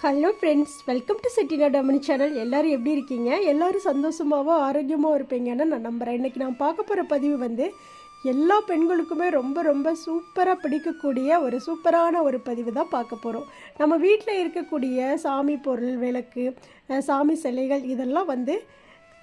Hello friends welcome to செட்டினா டமனி channel எல்லோரும் எப்படி இருக்கீங்க? எல்லோரும் சந்தோஷமாகவும் ஆரோக்கியமாக இருப்பீங்கன்னு நான் நம்புகிறேன் இன்றைக்கி நான் பார்க்க போகிற பதிவு வந்து எல்லா பெண்களுக்குமே ரொம்ப ரொம்ப சூப்பராக பிடிக்கக்கூடிய ஒரு சூப்பரான ஒரு பதிவு தான் பார்க்க போகிறோம் நம்ம வீட்டில் இருக்கக்கூடிய சாமி பொருள் விளக்கு சாமி சிலைகள் இதெல்லாம் வந்து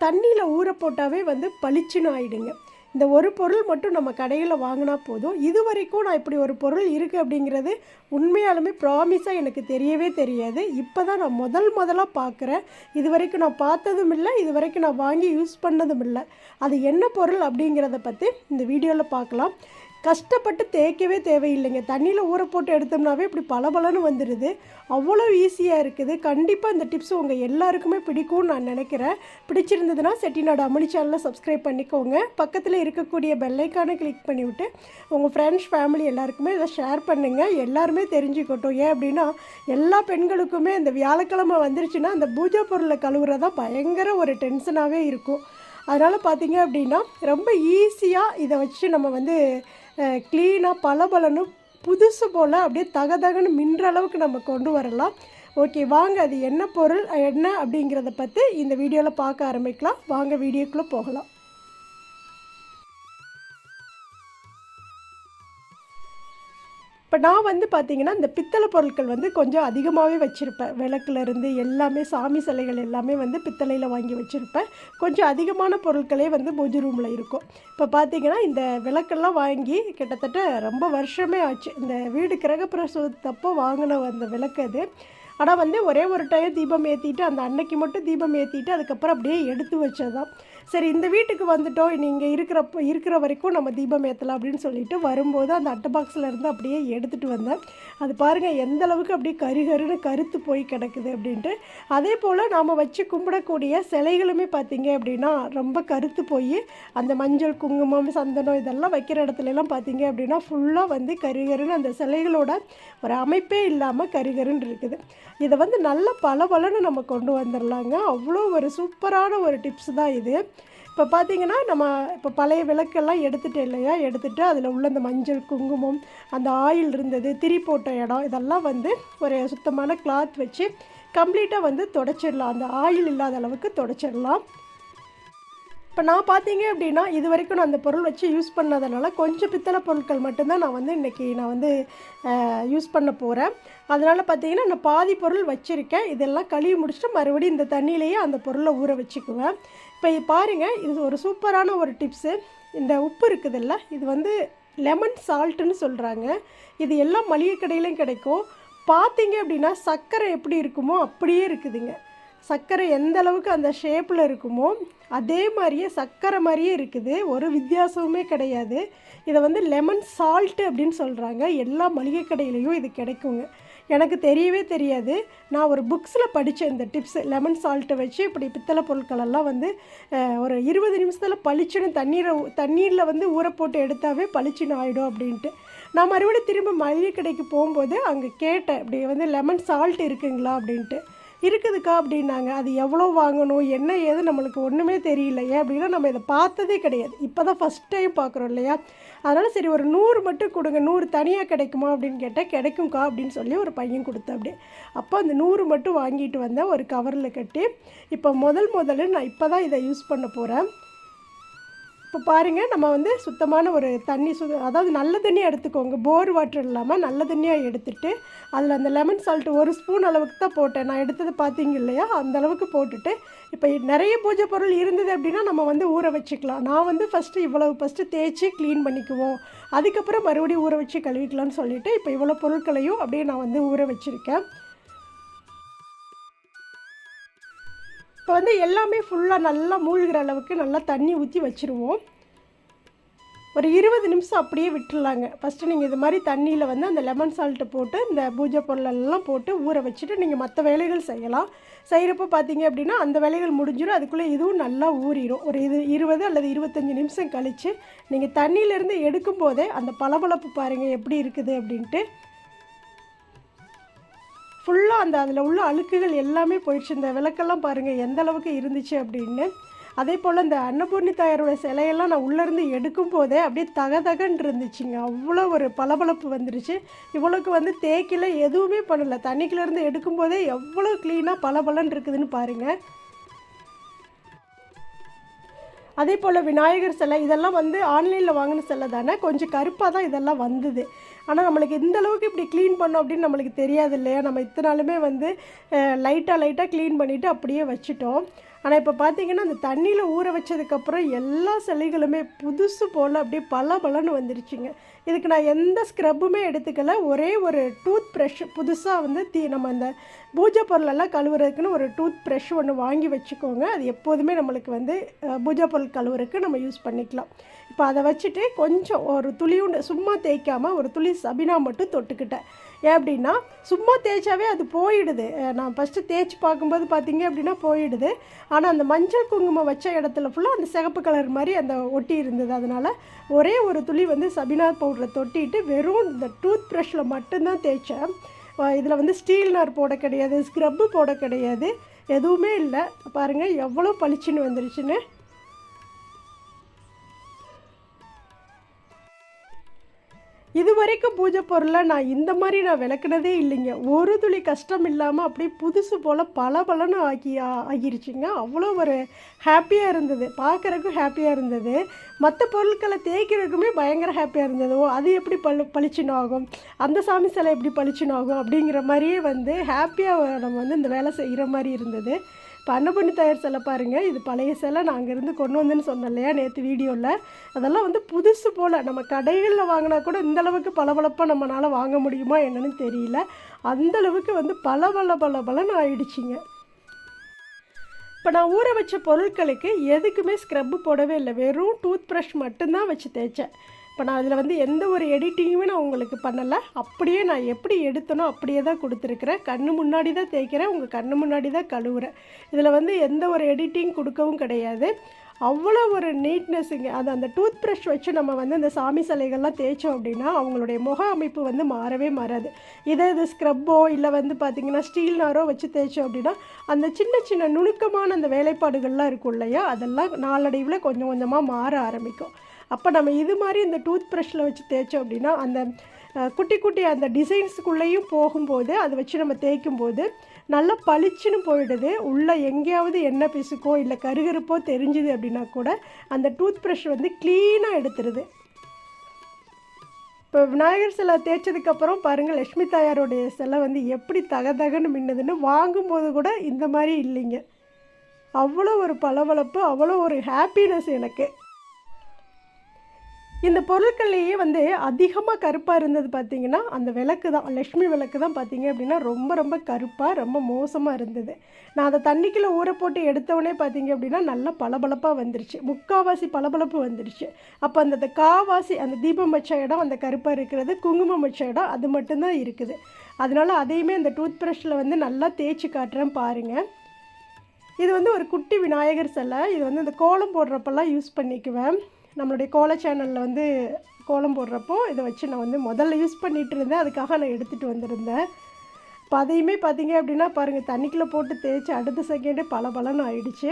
தண்ணியில் ஊற போட்டாவே வந்து பளிச்சுன்னு ஆகிடுங்க இந்த ஒரு பொருள் மட்டும் நம்ம கடையில் வாங்கினா போதும். இது வரைக்கும் நான் இப்படி ஒரு பொருள் இருக்குது அப்படிங்கிறது உண்மையாலுமே ப்ராமிஸாக எனக்கு தெரியவே தெரியாது. இப்போ தான் நான் முதல் முதலாக பார்க்குறேன் இது வரைக்கும் நான் பார்த்ததும் இல்லை இது வரைக்கும் நான் வாங்கி யூஸ் பண்ணதும் இல்லை. அது என்ன பொருள் அப்படிங்கிறத பற்றி இந்த வீடியோவில் பார்க்கலாம் கஷ்டப்பட்டு தேய்க்கவே தேவையில்லைங்க. தண்ணியில் ஊற போட்டு எடுத்தோம்னாவே இப்படி பளபளன்னு வந்துடுது அவ்வளோ ஈஸியாக இருக்குது. கண்டிப்பாக இந்த டிப்ஸ் உங்கள் எல்லாருக்குமே பிடிக்கும்னு நான் நினைக்கிறேன். பிடிச்சிருந்ததுன்னா செட்டிநாடு அமளி சேனலை சப்ஸ்கிரைப் பண்ணிக்கோங்க. பக்கத்தில் இருக்கக்கூடிய பெல்லைக்கானை கிளிக் பண்ணிவிட்டு உங்கள் ஃப்ரெண்ட்ஸ் ஃபேமிலி எல்லாருக்குமே இதை ஷேர் பண்ணுங்கள் எல்லாருமே தெரிஞ்சுக்கட்டும். ஏன் அப்படின்னா எல்லா பெண்களுக்குமே இந்த வியாழக்கிழமை வந்துருச்சுன்னா அந்த பூஜை பொருளை கழுவுறதா பயங்கர ஒரு டென்ஷனாகவே இருக்கும். அதனால் பார்த்தீங்க அப்படின்னா ரொம்ப ஈஸியாக இதை வச்சு நம்ம வந்து க்ளீனாக பளபளன்னு புதுசு போல் அப்படியே தகதகன்னு மின்ற அளவுக்கு நம்ம கொண்டு வரலாம். ஓகே வாங்க அது என்ன பொருள் என்ன அப்படிங்கிறத பற்றி இந்த வீடியோவில் பார்க்க ஆரம்பிக்கலாம். வாங்க வீடியோக்குள்ளே போகலாம். இப்போ நான் வந்து பார்த்திங்கன்னா இந்த பித்தளை பொருட்கள் வந்து கொஞ்சம் அதிகமாகவே வச்சுருப்பேன். விளக்குலேருந்து எல்லாமே சாமி சிலைகள் எல்லாமே வந்து பித்தளையில் வாங்கி வச்சுருப்பேன். கொஞ்சம் அதிகமான பொருட்களே வந்து பூஜை ரூமில் இருக்கும். இப்போ பார்த்திங்கன்னா இந்த விளக்கெல்லாம் வாங்கி கிட்டத்தட்ட ரொம்ப வருஷமே ஆச்சு. இந்த வீடு கிரகப்பிரசவத்தப்போ வாங்கின அந்த விளக்கு அது. ஆனால் வந்து ஒரே ஒரு டைம் தீபம் ஏற்றிட்டு அந்த அன்னைக்கு மட்டும் தீபம் ஏற்றிட்டு அதுக்கப்புறம் அப்படியே எடுத்து வச்சதான் சரி இந்த வீட்டுக்கு வந்துட்டோம். நீங்கள் இருக்கிறப்ப இருக்கிற வரைக்கும் நம்ம தீபம் ஏற்றலாம் அப்படின்னு சொல்லிட்டு வரும்போது அந்த அட்டை பாக்ஸில் இருந்து அப்படியே எடுத்துகிட்டு வந்தேன். அது பாருங்கள் எந்த அளவுக்கு அப்படியே கருகருன்னு கருத்து போய் கிடக்குது அப்படின்ட்டு. அதே போல் நாம் வச்சு கும்பிடக்கூடிய சிலைகளுமே பார்த்தீங்க அப்படின்னா ரொம்ப கருத்து போய் அந்த மஞ்சள் குங்குமம் சந்தனம் இதெல்லாம் வைக்கிற இடத்துலலாம் பார்த்திங்க பார்த்தீங்க அப்படின்னா ஃபுல்லாக வந்து கருகருன்னு அந்த சிலைகளோட ஒரு அமைப்பே இல்லாமல் கருகருன்னு இருக்குது. இதை வந்து நல்ல பளபளன்னு நம்ம கொண்டு வந்துடலாங்க அவ்வளோ ஒரு சூப்பரான ஒரு டிப்ஸ் தான் இது. இப்போ பார்த்தீங்கன்னா நம்ம இப்போ பழைய விளக்கெல்லாம் எடுத்துட்டு இல்லையா? எடுத்துட்டு அதில் உள்ள அந்த மஞ்சள் குங்குமம் அந்த ஆயில் இருந்தது திரி போட்ட இடம் இதெல்லாம் வந்து ஒரு சுத்தமான கிளாத் வச்சு கம்ப்ளீட்டாக வந்து தொடச்சிடலாம். அந்த ஆயில் இல்லாத அளவுக்கு தொடச்சிடலாம். இப்போ நான் பார்த்தீங்க அப்படின்னா இது வரைக்கும் நான் அந்த பொருள் வச்சு யூஸ் பண்ணதுனால கொஞ்சம் பித்தளை பொருட்கள் மட்டும்தான் நான் வந்து இன்றைக்கி நான் வந்து யூஸ் பண்ண போகிறேன் அதனால் பார்த்தீங்கன்னா நான் பாதி பொருள் வச்சுருக்கேன். இதெல்லாம் கழுவி முடிச்சுட்டு மறுபடியும் இந்த தண்ணியிலேயே அந்த பொருளை ஊற வச்சுக்குவேன். இப்போ பாருங்கள் இது ஒரு சூப்பரான ஒரு டிப்ஸு. இந்த உப்பு இருக்குதுல்ல இது வந்து லெமன் சால்ட்டுன்னு சொல்கிறாங்க இது எல்லாம் மளிகை கடையிலையும் கிடைக்கும். பார்த்தீங்க அப்படின்னா சர்க்கரை எப்படி இருக்குமோ அப்படியே இருக்குதுங்க. சர்க்கரை எந்த அளவுக்கு அந்த ஷேப்பில் இருக்குமோ அதே மாதிரியே சர்க்கரை மாதிரியே இருக்குது. ஒரு வித்தியாசமுமே கிடையாது. இதை வந்து லெமன் சால்ட்டு அப்படின்னு சொல்கிறாங்க எல்லா மளிகை கடையிலையும் இது கிடைக்குங்க. எனக்கு தெரியவே தெரியாது. நான் ஒரு புக்ஸில் படித்தேன் இந்த டிப்ஸ் லெமன் சால்ட்டை வச்சு இப்படி பித்தளை பொருட்களெல்லாம் வந்து ஒரு இருபது நிமிஷத்தில் பளிச்சுன்னு தண்ணீரை தண்ணீரில் வந்து ஊற போட்டு எடுத்தாவே பளிச்சுன்னு ஆகிடும் அப்படின்ட்டு. நான் மறுபடியும் திரும்ப மளிகை கடைக்கு போகும்போது அங்கே கேட்டேன் இப்படி வந்து லெமன் சால்ட் இருக்குங்களா? அப்படின்ட்டு. இருக்குதுக்கா அப்படின்னாங்க. அது எவ்வளோ வாங்கணும்? என்ன ஏது நம்மளுக்கு ஒன்றுமே தெரியல. ஏன் அப்படின்னா நம்ம இதை பார்த்ததே கிடையாது. இப்போ தான் ஃபஸ்ட் டைம் பார்க்குறோம் இல்லையா? அதனால் சரி ஒரு நூறு மட்டும் கொடுங்க நூறு தனியாக கிடைக்குமா அப்படின்னு கேட்டால் கிடைக்கும்க்கா அப்படின்னு சொல்லி ஒரு பையன் கொடுத்தேன் அப்படியே அப்போ அந்த நூறு மட்டும் வாங்கிட்டு வந்தேன் ஒரு கவரில் கட்டி. இப்போ முதல் முதல்ல நான் இப்போ தான் இதை யூஸ் பண்ண போகிறேன் இப்போ பாருங்கள் நம்ம வந்து சுத்தமான ஒரு தண்ணி சு அதாவது நல்ல தண்ணியாக எடுத்துக்கோங்க. போர் வாட்டர் இல்லாமல் நல்ல தண்ணியாக எடுத்துட்டு அதில் அந்த லெமன் சால்ட் ஒரு ஸ்பூன் அளவுக்கு தான் போட்டேன். நான் எடுத்தது பார்த்தீங்க இல்லையா? அந்த அளவுக்கு போட்டுட்டு இப்போ நிறைய பூஜை பொருள் இருந்தது அப்படின்னா நம்ம வந்து ஊற வச்சுக்கலாம். நான் வந்து ஃபஸ்ட்டு இவ்வளவு ஃபஸ்ட்டு தேய்ச்சி க்ளீன் பண்ணிக்குவோம். அதுக்கப்புறம் மறுபடியும் ஊற வச்சு கழுவிக்கலாம்னு சொல்லிவிட்டு இப்போ இவ்வளோ பொருட்களையும் அப்படியே நான் வந்து ஊற வச்சுருக்கேன். இப்போ வந்து எல்லாமே ஃபுல்லாக நல்லா மூழ்கிற அளவுக்கு நல்லா தண்ணி ஊற்றி வச்சுருவோம். ஒரு இருபது நிமிஷம் அப்படியே விட்டுடலாங்க ஃபஸ்ட்டு நீங்கள் இது மாதிரி தண்ணியில் வந்து அந்த லெமன் சால்ட்டு போட்டு இந்த பூஜை பொருள் எல்லாம் போட்டு ஊற வச்சுட்டு நீங்கள் மற்ற வேலைகள் செய்யலாம். செய்கிறப்போ பார்த்தீங்க அப்படின்னா அந்த வேலைகள் முடிஞ்சிடும் அதுக்குள்ளே இதுவும் நல்லா ஊறிடும் ஒரு இது இருபது அல்லது இருபத்தஞ்சி நிமிஷம் கழித்து நீங்கள் தண்ணியிலேருந்து எடுக்கும் போதே அந்த பளபளப்பு பாருங்கள் எப்படி இருக்குது அப்படின்ட்டு. ஃபுல்லாக அந்த அதில் உள்ள அழுக்குகள் எல்லாமே போயிடுச்சு. இந்த விளக்கெல்லாம் பாருங்கள் எந்த அளவுக்கு இருந்துச்சு அப்படின்னு. அதே போல் இந்த அன்னபூர்ணி தாயாரோட சிலையெல்லாம் நான் உள்ளேருந்து எடுக்கும் போதே அப்படியே தகதகன்னு இருந்துச்சுங்க. அவ்வளோ ஒரு பளபளப்பு வந்துருச்சு. இவ்வளோக்கு வந்து தேக்கில் எதுவுமே பண்ணலை. தண்ணிக்குள்ளேருந்து எடுக்கும்போதே எவ்வளோ க்ளீனாக பளபளன்னு இருக்குதுன்னு பாருங்கள் அதே போல் விநாயகர் சிலை இதெல்லாம் வந்து ஆன்லைனில் வாங்கின சிலை தானே? கொஞ்சம் கருப்பாக தான் இதெல்லாம் வந்தது. ஆனால் நம்மளுக்கு இந்த அளவுக்கு இப்படி க்ளீன் பண்ணோம் அப்படின்னு நம்மளுக்கு தெரியாது இல்லையா? நம்ம இத்தனை நாளுமே வந்து லைட்டாக லைட்டாக க்ளீன் பண்ணிவிட்டு அப்படியே வச்சுட்டோம். ஆனால் இப்போ பார்த்தீங்கன்னா அந்த தண்ணியில் ஊற வச்சதுக்கப்புறம் எல்லா சிலைகளுமே புதுசு போல் அப்படியே பல பலன்னு வந்துருச்சுங்க. இதுக்கு நான் எந்த ஸ்க்ரப்புமே எடுத்துக்கல. ஒரே ஒரு டூத் ப்ரஷ் புதுசாக வந்து தீ நம்ம அந்த பூஜை பொருளெல்லாம் கழுவுறதுக்குன்னு ஒரு டூத் ப்ரஷ் ஒன்று வாங்கி வச்சுக்கோங்க. அது எப்போதுமே நம்மளுக்கு வந்து பூஜை பொருள் கழுவுறதுக்கு நம்ம யூஸ் பண்ணிக்கலாம். இப்போ அதை வச்சுட்டு கொஞ்சம் ஒரு துளியுண்டு சும்மா தேய்க்காமல் ஒரு துளி சபினா மட்டும் தொட்டுக்கிட்டேன். அப்படின்னா சும்மா தேய்ச்சாவே அது போயிடுது. நான் ஃபஸ்ட்டு தேய்ச்சி பார்க்கும்போது பார்த்தீங்க அப்படின்னா போயிடுது. ஆனால் அந்த மஞ்சள் குங்குமம் வச்ச இடத்துல ஃபுல்லாக அந்த சிகப்பு கலர் மாதிரி அந்த ஒட்டி இருந்தது. அதனால் ஒரே ஒரு துளி வந்து சபினா பவுடரை தொட்டிட்டு வெறும் இந்த டூத் ப்ரஷில் மட்டும்தான் தேய்ச்சேன். இதில் வந்து ஸ்டீல் நார் போட கிடையாது ஸ்க்ரப்பு போட கிடையாது எதுவுமே இல்லை. பாருங்கள் எவ்வளோ பளிச்சுன்னு வந்துருச்சுன்னு. இது வரைக்கும் பூஜை பொருளை நான் இந்த மாதிரி நான் விளக்குனதே இல்லைங்க. ஒரு துளி கஷ்டம் இல்லாமல் அப்படியே புதுசு போல் பல பலன்னு ஆக்கி ஆகிருச்சுங்க. அவ்வளோ ஒரு ஹாப்பியாக இருந்தது. பார்க்குறக்கும் ஹாப்பியாக இருந்தது. மற்ற பொருட்களை தேய்க்கிறதுக்குமே பயங்கர ஹாப்பியாக இருந்தது. ஓ அது எப்படி பளு பளிச்சுன்னு ஆகும்? அந்த சாமி சிலை எப்படி பளிச்சுன்னு ஆகும்? அப்படிங்கிற மாதிரியே வந்து ஹாப்பியாக நம்ம வந்து இந்த வேலை செய்கிற மாதிரி இருந்தது. இப்போ பண்ணி தயார் சிலை பாருங்கள் இது பழைய சிலை நான் அங்கேருந்து கொண்டு வந்தேன்னு சொன்னேன் இல்லையா நேற்று வீடியோவில் அதெல்லாம் வந்து புதுசு போல். நம்ம கடைகளில் வாங்கினா கூட இந்தளவுக்கு பளபளப்பாக நம்மளால் வாங்க முடியுமா என்னன்னு தெரியல. அந்த அளவுக்கு வந்து பல பல பல பலன்னு ஆயிடுச்சிங்க. இப்போ நான் ஊற வச்ச பொருட்களுக்கு எதுக்குமே ஸ்க்ரப்பு போடவே இல்லை. வெறும் டூத் ப்ரஷ் மட்டும்தான் வச்சு தேய்ச்சேன். இப்போ நான் அதில் வந்து எந்த ஒரு எடிட்டிங்குமே நான் உங்களுக்கு பண்ணலை. அப்படியே நான் எப்படி எடுத்தனோ அப்படியே தான் கொடுத்துருக்குறேன். கண்ணு முன்னாடி தான் தேய்க்கிறேன் உங்கள் கண்ணு முன்னாடி தான் கழுவுறேன். இதில் வந்து எந்த ஒரு எடிட்டிங் கொடுக்கவும் கிடையாது. அவ்வளோ ஒரு நீட்னஸ்ஸுங்க அது அந்த டூத் ப்ரஷ் வச்சு நம்ம வந்து அந்த சாமி சிலைகள்லாம் தேய்ச்சோம் அப்படின்னா அவங்களுடைய முக அமைப்பு வந்து மாறவே மாறாது. இதே இது ஸ்க்ரப்போ இல்லை வந்து பார்த்திங்கன்னா ஸ்டீல் நாரோ வச்சு தேய்ச்சோம் அப்படின்னா அந்த சின்ன சின்ன நுணுக்கமான அந்த வேலைப்பாடுகள்லாம் இருக்கும் இல்லையா? அதெல்லாம் நாளடைவில் கொஞ்சம் கொஞ்சமாக மாற ஆரம்பிக்கும். அப்போ நம்ம இது மாதிரி இந்த டூத் ப்ரஷில் வச்சு தேய்ச்சோம் அப்படின்னா அந்த குட்டி குட்டி அந்த டிசைன்ஸுக்குள்ளேயும் போகும்போது அதை வச்சு நம்ம தேய்க்கும் போது நல்லா பளிச்சுன்னு போயிடுது. உள்ளே எங்கேயாவது எண்ணெய் பிசுக்கோ இல்லை கருகருப்போ தெரிஞ்சுது அப்படின்னா கூட அந்த டூத் ப்ரஷ் வந்து க்ளீனாக எடுத்துருது. இப்போ விநாயகர் சிலை தேய்ச்சதுக்கப்புறம் பாருங்கள் லக்ஷ்மி தாயாருடைய சிலை வந்து எப்படி தகதகன்னு மின்னுதுன்னு வாங்கும்போது கூட இந்த மாதிரி இல்லைங்க. அவ்வளோ ஒரு பளபளப்பு அவ்வளோ ஒரு ஹாப்பினஸ் எனக்கு. இந்த பொருட்கள்லேயே வந்து அதிகமாக கருப்பாக இருந்தது பார்த்தீங்கன்னா அந்த விளக்கு தான் லக்ஷ்மி விளக்கு தான் பார்த்தீங்க அப்படின்னா ரொம்ப ரொம்ப கருப்பாக ரொம்ப மோசமாக இருந்தது. நான் அதை தண்ணிக்குள்ளே ஊற போட்டு எடுத்தவொடனே பார்த்தீங்க அப்படின்னா நல்லா பளபளப்பாக வந்துருச்சு. முக்காவாசி பளபளப்பு வந்துருச்சு. அப்போ அந்த காவாசி அந்த தீபம் வச்ச இடம் அந்த கருப்பாக இருக்கிறது குங்குமம் வச்ச இடம் அது மட்டும்தான் இருக்குது. அதனால அதையுமே அந்த டூத் ப்ரஷில் வந்து நல்லா தேய்ச்சி காட்டுறேன் பாருங்கள் இது வந்து ஒரு குட்டி விநாயகர் சிலை. இது வந்து இந்த கோலம் போடுறப்பெல்லாம் யூஸ் பண்ணிக்குவேன். நம்மளுடைய கோல சேனலில் வந்து கோலம் போடுறப்போ இதை வச்சு நான் வந்து முதல்ல யூஸ் பண்ணிகிட்டு இருந்தேன். அதுக்காக நான் எடுத்துகிட்டு வந்திருந்தேன். இப்போ அதையுமே பார்த்தீங்க அப்படின்னா பாருங்கள் தண்ணிக்குள்ளே போட்டு தேய்ச்சி அடுத்த செகண்டே பல பலன்னு ஆயிடுச்சு.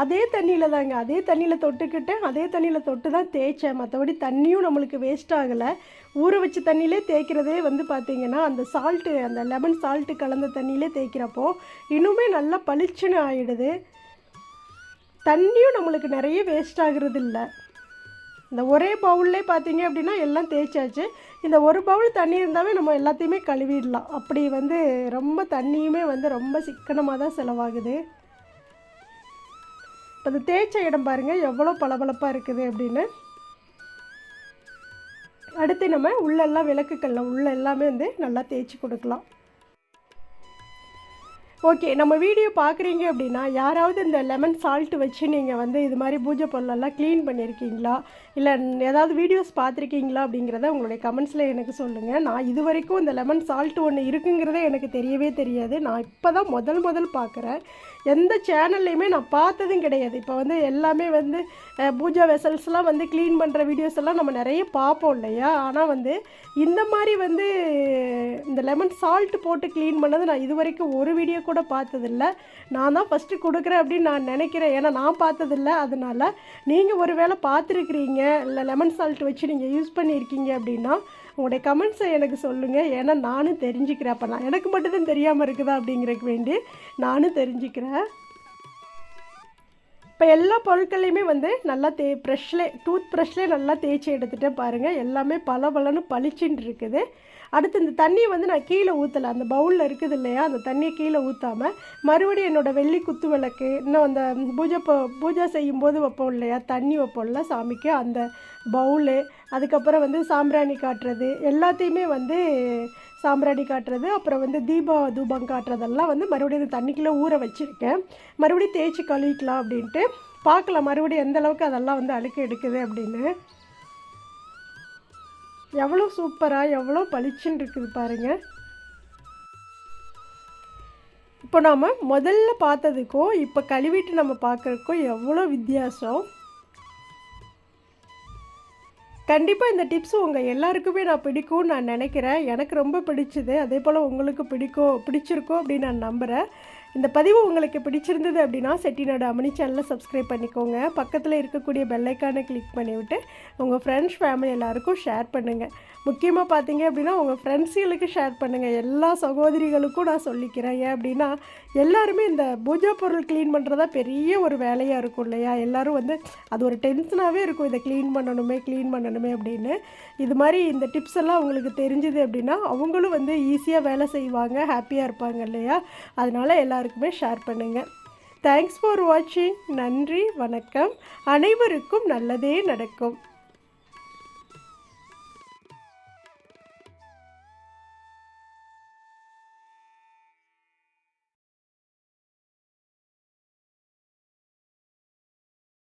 அதே தண்ணியில் தாங்க அதே தண்ணியில் தொட்டுக்கிட்டேன் அதே தண்ணியில் தொட்டு தான் தேய்ச்சேன். மற்றபடி தண்ணியும் நம்மளுக்கு வேஸ்ட் ஆகலை. ஊற வச்ச தண்ணியிலே தேய்க்கிறதே வந்து பார்த்திங்கன்னா அந்த சால்ட்டு அந்த லெமன் சால்ட்டு கலந்த தண்ணியிலே தேய்க்கிறப்போ இன்னுமே நல்லா பளிச்சுன்னு ஆகிடுது தண்ணியும் நம்மளுக்கு நிறைய வேஸ்ட் ஆகுறது இல்லை. இந்த ஒரே பவுல்லே பார்த்தீங்க அப்படின்னா எல்லாம் தேய்ச்சாச்சு. இந்த ஒரு பவுல் தண்ணி இருந்தாவே நம்ம எல்லாத்தையுமே கழுவிடலாம். அப்படி வந்து ரொம்ப தண்ணியுமே வந்து ரொம்ப சிக்கனமாக தான் செலவாகுது. இப்போ அது தேய்ச்ச இடம் பாருங்கள் எவ்வளோ பளபளப்பாக இருக்குது அப்படின்னு. அடுத்து நம்ம உள்ளெல்லாம் விளக்குக்கல்ல உள்ள எல்லாமே வந்து நல்லா தேய்ச்சி கொடுக்கலாம். ஓகே நம்ம வீடியோ பார்க்குறீங்க அப்படின்னா யாராவது இந்த லெமன் சால்ட் வச்சு நீங்கள் வந்து இது மாதிரி பூஜை பொருளெல்லாம் க்ளீன் பண்ணியிருக்கீங்களா? இல்லை ஏதாவது வீடியோஸ் பார்த்துருக்கீங்களா அப்படிங்கிறத உங்களுடைய கமெண்ட்ஸில் எனக்கு சொல்லுங்கள் நான் இது வரைக்கும் இந்த லெமன் சால்ட் ஒன்று இருக்குங்கிறதே எனக்கு தெரியவே தெரியாது. நான் இப்போ தான் முதல் முதல் பார்க்குறேன். எந்த சேனல்லையுமே நான் பார்த்ததும் கிடையாது. இப்போ வந்து எல்லாமே வந்து பூஜா வெசல்ஸ்லாம் வந்து க்ளீன் பண்ணுற வீடியோஸ் எல்லாம் நம்ம நிறைய பார்ப்போம் இல்லையா? ஆனால் வந்து இந்த மாதிரி வந்து இந்த லெமன் சால்ட் போட்டு க்ளீன் பண்ணது நான் இது வரைக்கும் ஒரு வீடியோ கூட பார்த்ததில்ல. நான் தான் ஃபஸ்ட்டு கொடுக்குறேன் அப்படின்னு நான் நினைக்கிறேன். ஏன்னா நான் பார்த்ததில்ல. அதனால் நீங்கள் ஒரு வேளை பார்த்துருக்குறீங்க. இல்லை லெமன் சால்ட் வச்சு நீங்கள் யூஸ் பண்ணியிருக்கீங்க அப்படின்னா உங்களுடைய கமெண்ட்ஸை எனக்கு சொல்லுங்கள் ஏன்னா நானும் தெரிஞ்சுக்கிறேன். அப்போ நான் எனக்கு மட்டும்தான் தெரியாமல் இருக்குதா அப்படிங்கிறதுக்கு வேண்டி நானும் தெரிஞ்சுக்கிறேன். இப்போ எல்லா பொருட்களையுமே வந்து நல்லா தே ப்ரெஷ்லே டூத் ப்ரஷ்லேயே நல்லா தேய்ச்சி எடுத்துகிட்டே பாருங்கள் எல்லாமே பல பலன்னு பளிச்சுன்னு இருக்குது. அடுத்து இந்த தண்ணியை வந்து நான் கீழே ஊற்றலை அந்த பவுலில் இருக்குது இல்லையா? அந்த தண்ணியை கீழே ஊற்றாமல் மறுபடியும் என்னோடய வெள்ளி குத்து விளக்கு இன்னும் அந்த பூஜை போ பூஜை செய்யும்போது வைப்போம் இல்லையா? தண்ணி வைப்போம்ல சாமிக்கு அந்த பவுலு அதுக்கப்புறம் வந்து சாம்பிராணி காட்டுறது. எல்லாத்தையுமே வந்து சாம்பிராணி காட்டுறது. அப்புறம் வந்து தீப தூபம் காட்டுறதெல்லாம் வந்து மறுபடியும் தண்ணிக்குள்ளே ஊற வச்சுருக்கேன். மறுபடியும் தேய்ச்சி கழுவிக்கலாம் அப்படின்ட்டு. பார்க்கலாம் மறுபடியும் எந்த அளவுக்கு அதெல்லாம் வந்து அழுக்கு எடுக்குது அப்படின்னு. எவ்வளோ சூப்பராக எவ்வளோ பளிச்சுன்னு இருக்குது பாருங்கள் இப்போ நாம் முதல்ல பார்த்ததுக்கும் இப்போ கழுவிட்டு நம்ம பார்க்குறதுக்கும் எவ்வளோ வித்தியாசம்? கண்டிப்பாக இந்த டிப்ஸ் உங்கள் எல்லாருக்குமே நான் பிடிக்கும்னு நான் நினைக்கிறேன். எனக்கு ரொம்ப பிடிச்சது. அதே போல் உங்களுக்கு பிடிக்கும் பிடிச்சிருக்கும் அப்படின்னு நான் நம்புகிறேன் இந்த பதிவு உங்களுக்கு பிடிச்சிருந்தது அப்படின்னா செட்டிநாடு அமனி சேனலை சப்ஸ்கிரைப் பண்ணிக்கோங்க. பக்கத்தில் இருக்கக்கூடிய பெல்லைக்கானை கிளிக் பண்ணிவிட்டு உங்கள் ஃப்ரெண்ட்ஸ் ஃபேமிலி எல்லாருக்கும் ஷேர் பண்ணுங்கள் முக்கியமாக பார்த்தீங்க அப்படின்னா உங்கள் ஃப்ரெண்ட்ஸுகளுக்கு ஷேர் பண்ணுங்கள் எல்லா சகோதரிகளுக்கும் நான் சொல்லிக்கிறேன். ஏன் அப்படின்னா எல்லாருமே இந்த பூஜா பொருள் க்ளீன் பண்ணுறதா பெரிய ஒரு வேலையாக இருக்கும் இல்லையா? எல்லோரும் வந்து அது ஒரு டென்ஷனாகவே இருக்கும். இதை க்ளீன் பண்ணணுமே க்ளீன் பண்ணணுமே அப்படின்னு. இது மாதிரி இந்த டிப்ஸ் எல்லாம் அவங்களுக்கு தெரிஞ்சுது அப்படின்னா அவங்களும் வந்து ஈஸியாக வேலை செய்வாங்க ஹாப்பியாக இருப்பாங்க இல்லையா? அதனால் எல்லாருக்குமே ஷேர் பண்ணுங்கள் தேங்க்ஸ் ஃபார் வாட்சிங் நன்றி வணக்கம். அனைவருக்கும் நல்லதே நடக்கும்.